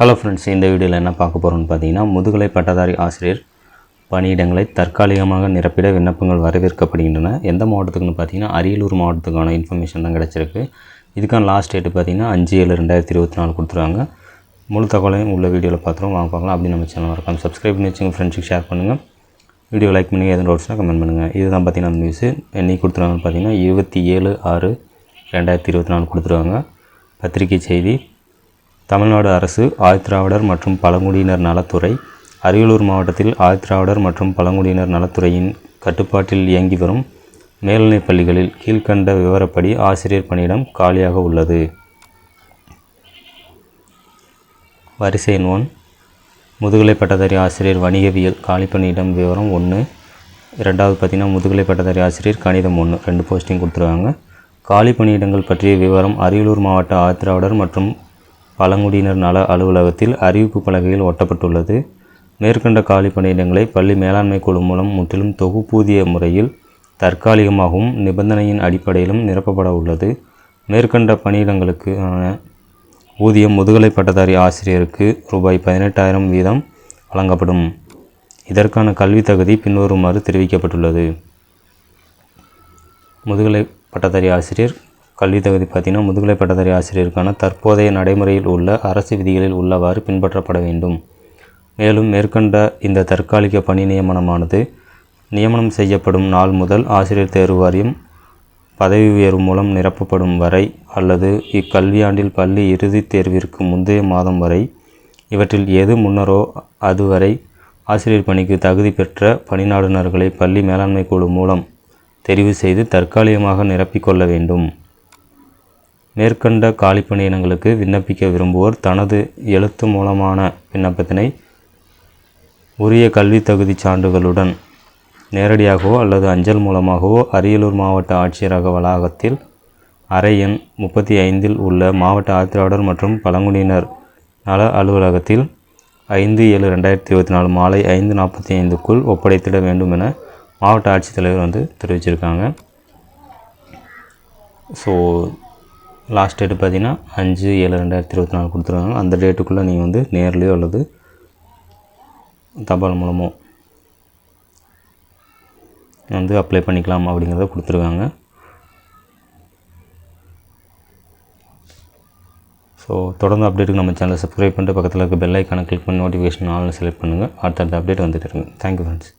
Hello friends இந்த வீடியோவில் என்ன பார்க்க போகிறோம்னு பார்த்தீங்கன்னா முதுகலை பட்டதாரி ஆசிரியர் பணியிடங்களை தற்காலிகமாக நிரப்பிட விண்ணப்பங்கள் வரவேற்கப்படுகின்றன. எந்த மாவட்டத்துக்குன்னு பார்த்தீங்கன்னா அரியலூர் மாவட்டத்துக்கான இன்ஃபர்மேஷன் தான் கிடச்சிருக்கு. இதுக்கான லாஸ்ட் டேட்டு பார்த்தீங்கன்னா அஞ்சு ஏழு ரெண்டாயிரத்தி இருபத்தி நாலு கொடுத்துருவாங்க முழு தகவலையும் உள்ள வீடியோவில் பார்த்துருவோம். வாங்க பார்க்கலாம். அப்படி நம்ம சேனல் மறக்காம சப்ஸ்கிரைப் பண்ணி வச்சுங்க. ஃப்ரெண்ட்ஸுக்கு ஷேர் பண்ணுங்கள் வீடியோ லைக் பண்ணுங்கள் எதுவும் டவுட்ஸ்னால் கமெண்ட் பண்ணுங்கள் இதுதான் பார்த்தீங்கன்னா அந்த நியூஸு என்னைக்கு கொடுத்துருவாங்கன்னு பார்த்தீங்கன்னா இருபத்தி ஏழு ஆறு ரெண்டாயிரத்தி இருபத்தி நாலு கொடுத்துருவாங்க பத்திரிகை செய்தி. தமிழ்நாடு அரசு ஆழ்திராவிடர் மற்றும் பழங்குடியினர் நலத்துறை அரியலூர் மாவட்டத்தில் ஆழ்திராவிடர் மற்றும் பழங்குடியினர் நலத்துறையின் கட்டுப்பாட்டில் இயங்கி வரும் மேல்நிலைப் பள்ளிகளில் கீழ்கண்ட விவரப்படி ஆசிரியர் பணியிடம் காலியாக உள்ளது. வரிசை எண் ஒன். முதுகலை பட்டதாரி ஆசிரியர் வணிகவியல் காலிப்பணியிடம் விவரம் ஒன்று இரண்டாவது பார்த்திங்கன்னா முதுகலை பட்டதாரி ஆசிரியர் கணிதம் ஒன்று ரெண்டு போஸ்டிங் கொடுத்துருவாங்க காலி பணியிடங்கள் பற்றிய விவரம் அரியலூர் மாவட்ட ஆத்திராவிடர் மற்றும் பழங்குடியினர் நல அலுவலகத்தில் அறிவிப்பு பலகையில் ஒட்டப்பட்டுள்ளது. மேற்கண்ட காலி பணியிடங்களை பள்ளி மேலாண்மை குழு மூலம் முற்றிலும் தொகுப்பூதிய முறையில் தற்காலிகமாகவும் நிபந்தனையின் அடிப்படையிலும் நிரப்பப்பட உள்ளது. மேற்கண்ட பணியிடங்களுக்கான ஊதியம் முதுகலை பட்டதாரி ஆசிரியருக்கு ரூபாய் பதினெட்டாயிரம் வீதம் வழங்கப்படும். இதற்கான கல்வி தகுதி பின்வருமாறு தெரிவிக்கப்பட்டுள்ளது. முதுகலை பட்டதாரி ஆசிரியர் கல்வி தகுதி பார்த்தீங்கன்னா முதுகலை பட்டதாரி ஆசிரியருக்கான தற்போதைய நடைமுறையில் உள்ள அரசு விதிகளில் உள்ளவாறு பின்பற்றப்பட வேண்டும். மேலும் மேற்கண்ட இந்த தற்காலிக பணி நியமனமானது நியமனம் செய்யப்படும் நாள் முதல் ஆசிரியர் தேர்வு வாரியம் பதவி உயர்வு மூலம் நிரப்பப்படும் வரை அல்லது இக்கல்வியாண்டில் பள்ளி இறுதித் தேர்விற்கு முந்தைய மாதம் வரை இவற்றில் எது முன்னரோ அதுவரை ஆசிரியர் பணிக்கு தகுதி பெற்ற பணிநாடுநர்களை பள்ளி மேலாண்மை குழு மூலம் தெரிவு செய்து தற்காலிகமாக நிரப்பிக்கொள்ள வேண்டும். மேற்கண்ட காலி பணியிடங்களுக்கு விண்ணப்பிக்க விரும்புவோர் தனது எழுத்து மூலமான விண்ணப்பத்தினை உரிய கல்வி தகுதி சான்றுகளுடன் நேரடியாகவோ அல்லது அஞ்சல் மூலமாகவோ அரியலூர் மாவட்ட ஆட்சியரக வளாகத்தில் அறை எண் முப்பத்தி ஐந்தில் உள்ள மாவட்ட ஆட்சியாளர் மற்றும் பழங்குடியினர் நல அலுவலகத்தில் ஐந்து ஏழு ரெண்டாயிரத்தி இருபத்தி நாலு மாலை ஐந்து நாற்பத்தி ஐந்துக்குள் ஒப்படைத்திட வேண்டும் என மாவட்ட ஆட்சித்தலைவர் வந்து தெரிவிச்சிருக்காங்க. ஸோ லாஸ்ட் டேட்டு பார்த்தீங்கன்னா அஞ்சு ஏழு ரெண்டாயிரத்தி இருபத்தி நாலு கொடுத்துருக்காங்க அந்த டேட்டுக்குள்ளே நீங்கள் வந்து நேர்லேயோ அல்லது தபால் மூலமோ வந்து அப்ளை பண்ணிக்கலாம் அப்படிங்கிறத கொடுத்துருக்காங்க. ஸோ தொடர்ந்து அப்டேட்டுக்கு நம்ம சேனலை சப்ஸ்கிரைப் பண்ணிட்டு பக்கத்தில் இருக்க பெல் ஐக்கானை கிளிக் பண்ணி நோட்டிஃபிகேஷன் ஆன்லைன் செலக்ட் பண்ணுங்கள் அடுத்தடுத்த அப்டேட் வந்துட்டு இருக்குங்க தேங்க்யூ ஃப்ரெண்ட்ஸ்